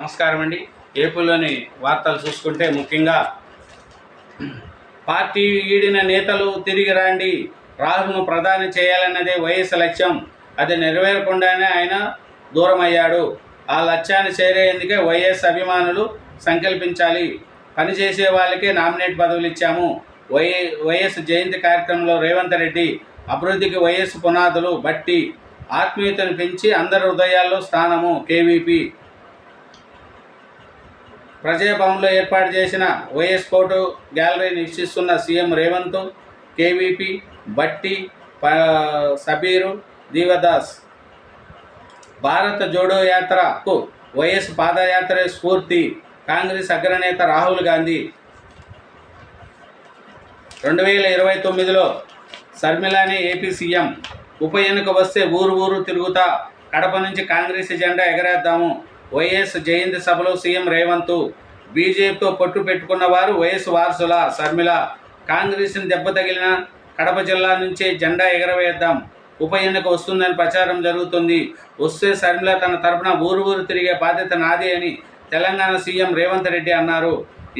నమస్కారం అండి. ఏపీలోని వార్తలు చూసుకుంటే ముఖ్యంగా పార్టీ ఈడిన నేతలు తిరిగి రండి. రాహుల్ను ప్రధాని చేయాలన్నదే వైఎస్ లక్ష్యం. అది నెరవేరకుండానే ఆయన దూరమయ్యాడు. ఆ లక్ష్యాన్ని చేరేందుకే వైఎస్ అభిమానులు సంకల్పించాలి. పనిచేసే వాళ్ళకే నామినేట్ పదవులు ఇచ్చాము. వై వైఎస్ జయంతి కార్యక్రమంలో రేవంత్ రెడ్డి అభివృద్ధికి వైఎస్ పునాదులు బట్టి ఆత్మీయతను పెంచి అందరి హృదయాల్లో స్థానము. కేవీపీ ప్రజాభవన్లో ఏర్పాటు చేసిన వైఎస్ ఫోటో గ్యాలరీని వీక్షిస్తున్న సీఎం రేవంత్ కేవీపీ బట్టి ప- సబీరు దీవదాస్. భారత జోడో యాత్రకు వైఎస్ పాదయాత్ర స్ఫూర్తి కాంగ్రెస్ అగ్రనేత రాహుల్ గాంధీ. రెండు వేల ఇరవై తొమ్మిదిలో శర్మిలాని ఏపీ సీఎం ఉప ఎన్నిక వస్తే ఊరు ఊరు తిరుగుతా కడప నుంచి కాంగ్రెస్ జెండా ఎగరేద్దాము. వైఎస్ జయంతి సభలో సీఎం రేవంత్ బీజేపీతో పొట్టు పెట్టుకున్న వారు వైఎస్ వారసుల శర్మిల కాంగ్రెస్ని దెబ్బతగిలిన కడప జిల్లా నుంచే జెండా ఎగరవేద్దాం. ఉప ఎన్నిక వస్తుందని ప్రచారం జరుగుతుంది. వస్తే శర్మిల తన తరపున ఊరు ఊరు తిరిగే బాధ్యత నాదే అని తెలంగాణ సీఎం రేవంత్ రెడ్డి అన్నారు.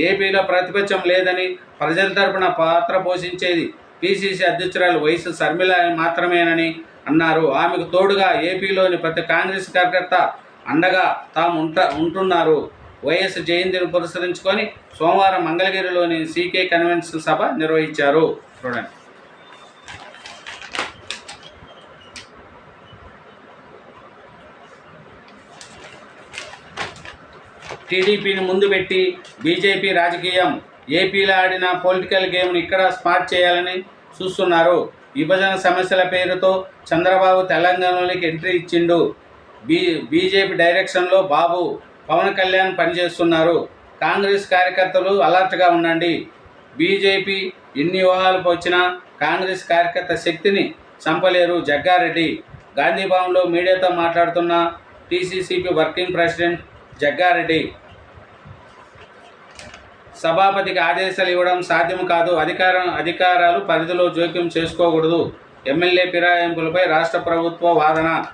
ఏపీలో ప్రతిపక్షం లేదని ప్రజల తరపున పాత్ర పోషించేది పిసిసి అధ్యక్షురాలు వైఎస్ శర్మిల మాత్రమేనని అన్నారు. ఆమెకు తోడుగా ఏపీలోని ప్రతి కాంగ్రెస్ కార్యకర్త అండగా తాము ఉంట ఉంటున్నారు. వైఎస్ జయంతిని పురస్కరించుకొని సోమవారం మంగళగిరిలోని సీకే కన్వెన్షన్ సభ నిర్వహించారు. చూడండి. టీడీపీని ముందు పెట్టి బీజేపీ రాజకీయం. ఏపీలో ఆడిన పొలిటికల్ గేమ్ను ఇక్కడ స్మార్ట్ చేయాలని చూస్తున్నారు. విభజన సమస్యల పేరుతో చంద్రబాబు తెలంగాణలోకి ఎంట్రీ ఇచ్చిండు. బీ బీజేపీ డైరెక్షన్లో బాబు పవన్ కళ్యాణ్ పనిచేస్తున్నారు. కాంగ్రెస్ కార్యకర్తలు అలర్ట్గా ఉండండి. బీజేపీ ఎన్ని వ్యూహాలు వచ్చినా కాంగ్రెస్ కార్యకర్త శక్తిని చంపలేరు జగ్గారెడ్డి. గాంధీభవన్లో మీడియాతో మాట్లాడుతున్న టీసీసీపీ వర్కింగ్ ప్రెసిడెంట్ జగ్గారెడ్డి. సభాపతికి ఆదేశాలు ఇవ్వడం సాధ్యం కాదు. అధికారం అధికారాలు పరిధిలో జోక్యం చేసుకోకూడదు. ఎమ్మెల్యే ఫిరాయింపులపై రాష్ట్ర ప్రభుత్వ వాదన.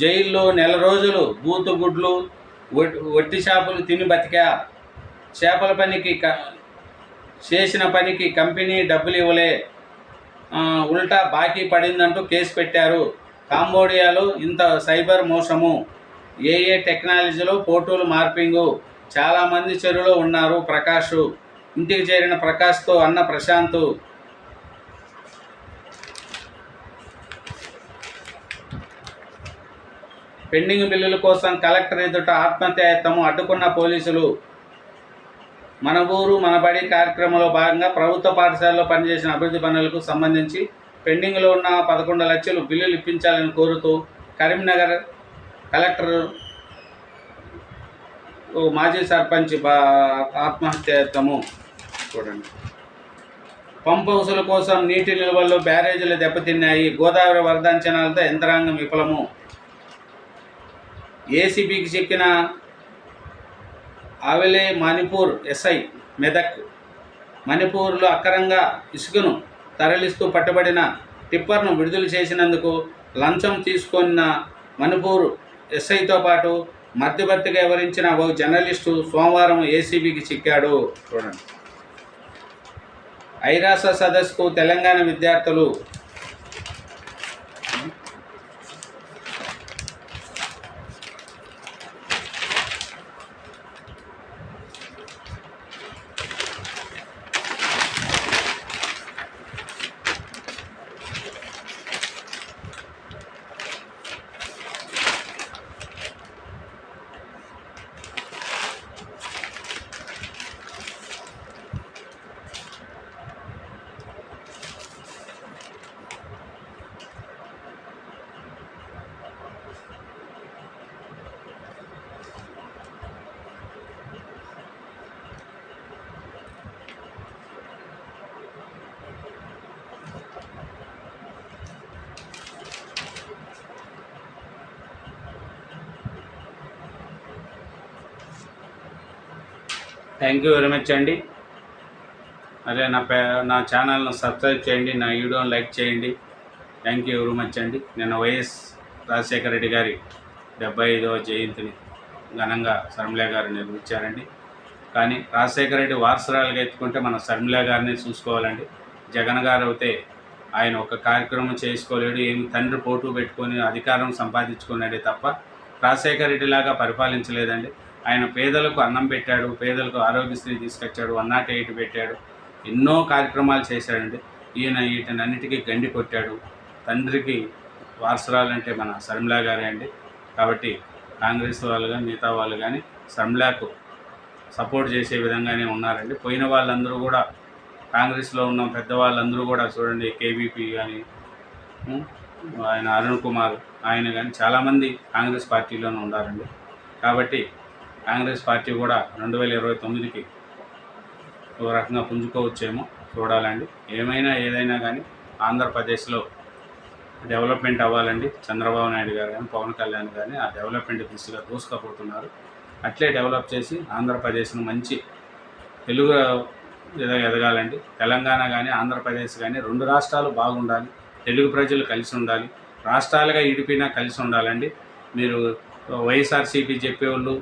జైల్లో నెల రోజులు బూతు గుడ్లు వట్టి చేపలు తిని బతికా చేపల పనికి చేసిన పనికి కంపెనీ డబ్బులు ఇవ్వలే. ఉల్టా బాకీ పడిందంటూ కేసు పెట్టారు. కాంబోడియాలో ఇంత సైబర్ మోసము ఏ ఏ టెక్నాలజీలో ఫోటోలు మార్పింగు చాలామంది చెరువులో ఉన్నారు ప్రకాష్. ఇంటికి చేరిన ప్రకాష్తో అన్న ప్రశాంత్ పెండింగ్ బిల్లుల కోసం కలెక్టర్ ఎదుట ఆత్మహత్యాయత్నము అడ్డుకున్న పోలీసులు. మన ఊరు మన బడి కార్యక్రమంలో భాగంగా ప్రభుత్వ పాఠశాలలో పనిచేసిన అభివృద్ధి పనులకు సంబంధించి పెండింగ్లో ఉన్న పదకొండు లక్షలు బిల్లులు ఇప్పించాలని కోరుతూ కరీంనగర్ కలెక్టర్ మాజీ సర్పంచ్ బా చూడండి. పంప్ హౌసుల కోసం నీటి నిల్వల్లో బ్యారేజీలు దెబ్బతిన్నాయి. గోదావరి వరద అంచనాలతో యంత్రాంగం విఫలము. ఏసీబీకి చెక్కిన ఆవెలే మణిపూర్ ఎస్ఐ మెదక్ మణిపూర్లో అక్కరంగా ఇసుకను తరలిస్తూ పట్టబడిన టిప్పర్ను విడుదల చేసినందుకు లంచం తీసుకున్న మణిపూర్ ఎస్ఐతో పాటు మధ్యవర్తిగా వివరించిన ఓ జర్నలిస్టు సోమవారం ఏసీబీకి చిక్కాడు. చూడండి. ఐరాస సదస్సుకు తెలంగాణ విద్యార్థులు థ్యాంక్ యూ వెరీ మచ్ అండి. అదే నా పే నా ఛానల్ను సబ్స్క్రైబ్ చేయండి నా వీడియోని లైక్ చేయండి. థ్యాంక్ యూ వెరీ మచ్ అండి. నిన్న వైఎస్ రాజశేఖర రెడ్డి గారి డెబ్బై ఐదవ జయంతిని ఘనంగా శర్మిల గారు నిర్మించారండి కానీ రాజశేఖర రెడ్డి వారసురాలుగా ఎత్తుకుంటే మన శర్మిల గారిని చూసుకోవాలండి. జగన్ గారు అయితే ఆయన ఒక కార్యక్రమం చేసుకోలేడు ఏం తండ్రి పోటు పెట్టుకొని అధికారం సంపాదించుకున్నాడే తప్ప రాజశేఖర రెడ్డిలాగా పరిపాలించలేదండి. ఆయన పేదలకు అన్నం పెట్టాడు పేదలకు ఆరోగ్యశ్రీ తీసుకొచ్చాడు వన్ నాట్ ఎయిట్ పెట్టాడు ఎన్నో కార్యక్రమాలు చేశాడండి. ఈయన వీటినన్నిటికీ గండి కొట్టాడు. తండ్రికి వారసురాలంటే మన శర్మిలా గారే అండి. కాబట్టి కాంగ్రెస్ వాళ్ళు కానీ మిగతా వాళ్ళు కానీ శర్మిలాకు సపోర్ట్ చేసే విధంగానే ఉన్నారండి. పోయిన వాళ్ళందరూ కూడా కాంగ్రెస్లో ఉన్న పెద్దవాళ్ళందరూ కూడా చూడండి కేబీపీ కానీ ఆయన అరుణ్ కుమార్ ఆయన కానీ చాలామంది కాంగ్రెస్ పార్టీలోనే ఉన్నారండి. కాబట్టి కాంగ్రెస్ పార్టీ కూడా రెండు వేల ఇరవై తొమ్మిదికి ఒక రకంగా పుంజుకోవచ్చేమో చూడాలండి. ఏమైనా ఏదైనా కానీ ఆంధ్రప్రదేశ్లో డెవలప్మెంట్ అవ్వాలండి. చంద్రబాబు నాయుడు గారు కానీ పవన్ కళ్యాణ్ కానీ ఆ డెవలప్మెంట్ దిశగా దూసుకపోతున్నారు. అట్లే డెవలప్ చేసి ఆంధ్రప్రదేశ్ను మంచి తెలుగు ఎదగాలండి. తెలంగాణ కానీ ఆంధ్రప్రదేశ్ కానీ రెండు రాష్ట్రాలు బాగుండాలి. తెలుగు ప్రజలు కలిసి ఉండాలి. రాష్ట్రాలుగా ఇడిపినా కలిసి ఉండాలండి. మీరు వైఎస్ఆర్సీపీ చెప్పేవాళ్ళు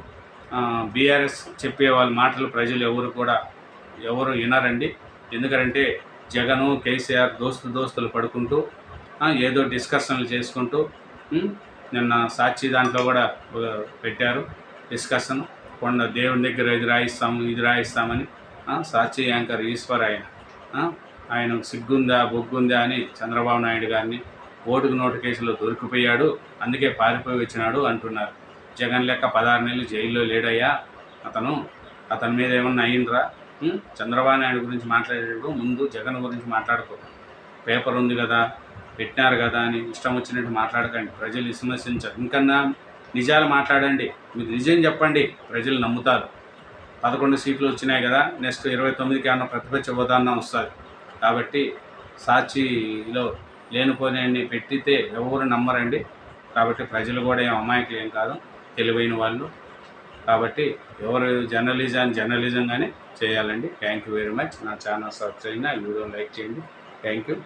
బీఆర్ఎస్ చెప్పే వాళ్ళ మాటలు ప్రజలు ఎవరు కూడా ఎవరు వినరండి. ఎందుకంటే జగను కేసీఆర్ దోస్తు దోస్తులు పడుకుంటూ ఏదో డిస్కషన్లు చేసుకుంటూ నిన్న సాక్షి దాంట్లో కూడా పెట్టారు డిస్కషన్. కొండ దేవుని దగ్గర ఇది రాయిస్తాము ఇది రాయిస్తామని సాక్షి యాంకర్ ఈశ్వర్ ఆయన ఆయన సిగ్గుందా బొగ్గుందా అని చంద్రబాబు నాయుడు గారిని ఓటుకు నోటు కేసులో దొరికిపోయాడు అందుకే పారిపోయి వచ్చినాడు అంటున్నారు. జగన్ లెక్క పదహారు నెలలు జైల్లో లేడయ్యా. అతను అతని మీద ఏమన్నా అయ్యిండ్రా? చంద్రబాబు నాయుడు గురించి మాట్లాడేటప్పుడు ముందు జగన్ గురించి మాట్లాడుకో. పేపర్ ఉంది కదా పెట్టినారు కదా అని ఇష్టం వచ్చినట్టు మాట్లాడకండి. ప్రజలు విశ్వసించారు. ఇంకన్నా నిజాలు మాట్లాడండి. మీరు నిజం చెప్పండి. ప్రజలు నమ్ముతారు. పదకొండు సీట్లు వచ్చినాయి కదా నెక్స్ట్ ఇరవై తొమ్మిదికి అన్న ప్రతిపక్ష హోదాన్న వస్తుంది. కాబట్టి సాక్షిలో లేనిపోని పెట్టితే ఎవరు నమ్మరండి. కాబట్టి ప్రజలు కూడా ఏం అమాయకులు ఏం కాదు. తెలివైన వాళ్ళు. కాబట్టి ఎవరు జర్నలిజం జర్నలిజంగానే చేయాలండి. థ్యాంక్ యూ వెరీ మచ్ నా ఛానల్ సబ్స్క్రైబ్ చేయండి నా వీడియో లైక్ చేయండి. Thank you